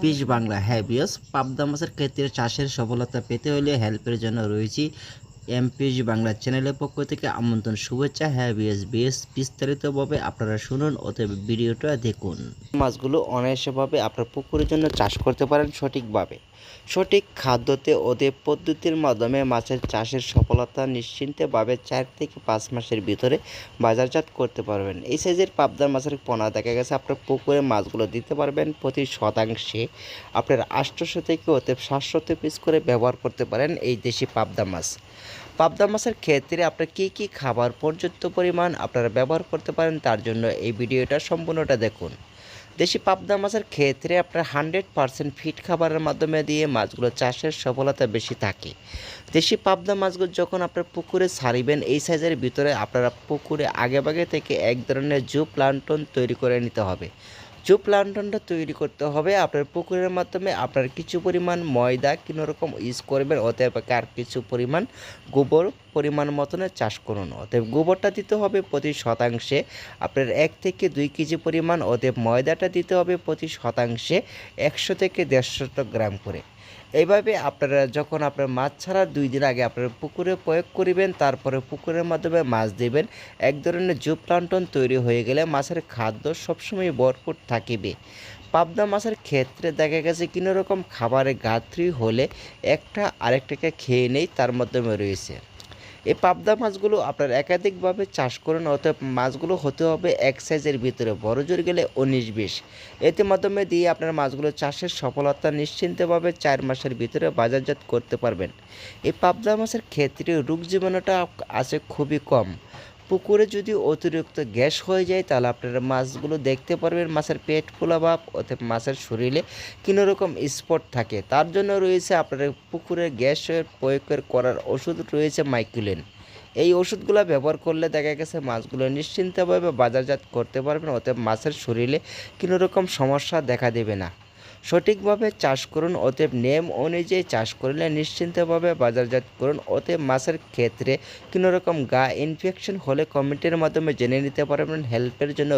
Piece Bangla হ্যাঁ বিয়স পাবদা মাছের ক্ষেত্রে চাষের সফলতা পেতে হলে হেল্পের জন্য রয়েছি। এমপিএস বাংলা চ্যানেলের পক্ষ থেকে আমন্ত্রণ, শুভেচ্ছা। হ্যাঁ বিএস বিএস বিস্তারিতভাবে আপনারা শুনুন, অতএব ভিডিওটা দেখুন। মাছগুলো অনায়াসভাবে আপনার পুকুরের জন্য চাষ করতে পারেন সঠিকভাবে। সঠিক খাদ্যতে ওদের পদ্ধতির মাধ্যমে মাছের চাষের সফলতা নিশ্চিন্তভাবে চার থেকে পাঁচ মাসের ভিতরে বাজারজাত করতে পারবেন। এই সাইজের পাবদার মাছের পোনা দেখা গেছে, আপনার পুকুরে মাছগুলো দিতে পারবেন প্রতি শতাংশে। আপনার আটশোশো থেকে ওতে সাতশো পিস করে ব্যবহার করতে পারেন এই দেশি পাবদা মাছ। পাবদা মাছের ক্ষেত্রে আপনার কী কী খাবার পর্যাপ্ত পরিমাণ আপনারা ব্যবহার করতে পারেন তার জন্য এই ভিডিওটা সম্পূর্ণটা দেখুন। দেশি পাবদা মাছের ক্ষেত্রে আপনার হান্ড্রেড পারসেন্ট ফিট খাবারের মাধ্যমে দিয়ে মাছগুলো চাষের সফলতা বেশি থাকে। দেশি পাবদা মাছগুলো যখন আপনার পুকুরে ছাড়িবেন, এই সাইজের ভিতরে আপনারা পুকুরে আগেভাগে থেকে এক ধরনের জু প্লান্টন তৈরি করে নিতে হবে। জু প্লান্টনটা তৈরি করতে হবে, আপনার পুকুরের মাধ্যমে আপনার কিছু পরিমাণ ময়দা কোনো রকম ইউজ করবেন, অতএব আর কিছু পরিমাণ গোবর পরিমাণ মতনে চাষ করুন। অতএব গোবরটা দিতে হবে প্রতি শতাংশে আপনার এক থেকে দুই কেজি পরিমাণ, অতএব ময়দাটা দিতে হবে প্রতি শতাংশে একশো থেকে দেড়শো গ্রাম করে। এইভাবে আপনারা যখন আপনার মাছ ছাড়ার দুই দিন আগে আপনারা পুকুরে প্রয়োগ করিবেন, তারপরে পুকুরের মাধ্যমে মাছ দেবেন। এক ধরনের জুপ প্লান্টন তৈরি হয়ে গেলে মাছের খাদ্য সবসময় ভরপুর থাকিবে। পাবদা মাছের ক্ষেত্রে দেখা গেছে কোনো রকম খাবারে গাত্রী হলে একটা আরেকটাকে খেয়ে নেই, তার মাধ্যমে রয়েছে। এই পাবদা মাছগুলো আপনার একাধিকভাবে চাষ করেন অতএব মাছগুলো হতে হবে এক সাইজের ভিতরে, বড় জোর গেলে উনিশ, বিশ। এতে মাধ্যমে দিয়ে আপনার মাছগুলো চাষের সফলতা নিশ্চিন্তভাবে চার মাসের ভিতরে বাজারজাত করতে পারবেন। এই পাবদা মাছের ক্ষেত্রে রোগ জীবাণুটা আছে খুবই কম। পুকুরে যদি অতিরিক্ত গ্যাস হয়ে যায়, তাহলে আপনারা মাছগুলো দেখতে পারবেন, মাছের পেট ফোলা ভাব অথবা মাছের শরীরে কোনো রকম স্পট থাকে। তার জন্য রয়েছে আপনার পুকুরে গ্যাসের প্রয়োগের করার ওষুধ রয়েছে মাইকুলেন এই ওষুধগুলো ব্যবহার করলে দেখা গেছে মাছগুলো নিশ্চিন্তভাবে বাজারজাত করতে পারবেন, অতএব মাছের শরীরে কোনো রকম সমস্যা দেখা দেবে না। সঠিকভাবে চাষ করুন, অতএব নেম অনুযায়ী চাষ করলে নিশ্চিন্তভাবে বাজারজাত করুন, অতএব মাছের ক্ষেত্রে কোনো রকম গা ইনফেকশন হলে কমেন্টের মাধ্যমে জেনে নিতে পারবেন হেল্পের জন্য